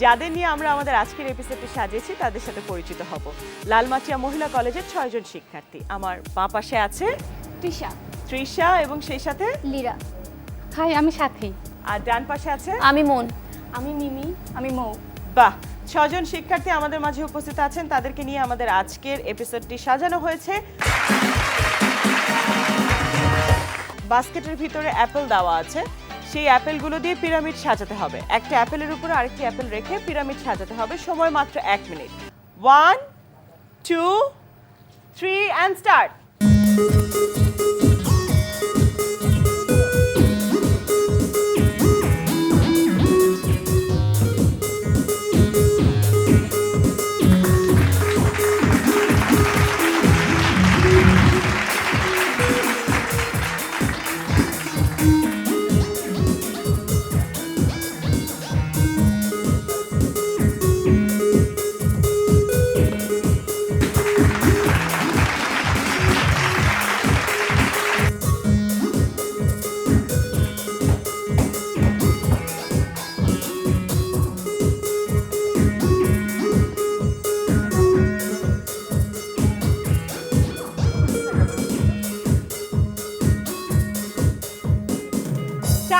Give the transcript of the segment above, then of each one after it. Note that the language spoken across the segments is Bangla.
যাদের নিয়ে আমরা আমাদের আজকের এপিসোডটি সাজিয়েছি তাদের সাথে পরিচিত হব। লালমাটিয়া মহিলা কলেজের ছয়জন শিক্ষার্থী। আমার বাঁ পাশে আছে তৃষা। তৃষা এবং সেই সাথে লীরা। হাই আমি সাথী। আর ডান পাশে আছে আমি মন। আমি মিমি আমি মৌ। বাহ ছজন শিক্ষার্থী আমাদের মাঝে উপস্থিত আছেন। তাদেরকে নিয়ে আমাদের আজকের এপিসোডটি সাজানো হয়েছে। বাস্কেটের ভিতরে অ্যাপেল দেওয়া আছে। সেই অ্যাপেলগুলো দিয়ে পিরামিড সাজাতে হবে। একটা অ্যাপেলের উপরে আরেকটি অ্যাপেল রেখে পিরামিড সাজাতে হবে। সময় মাত্র এক minute. One two three and start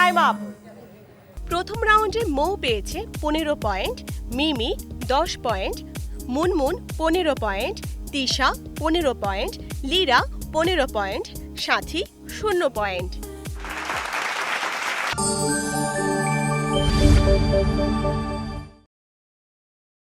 time up প্রথম রাউন্ডে মৌ পেয়েছে পনেরো পয়েন্ট, মিমি দশ পয়েন্ট, মুনমুন পনেরো পয়েন্ট, তিশা পনেরো পয়েন্ট, লীরা পনেরো পয়েন্ট, সাথী শূন্য পয়েন্ট।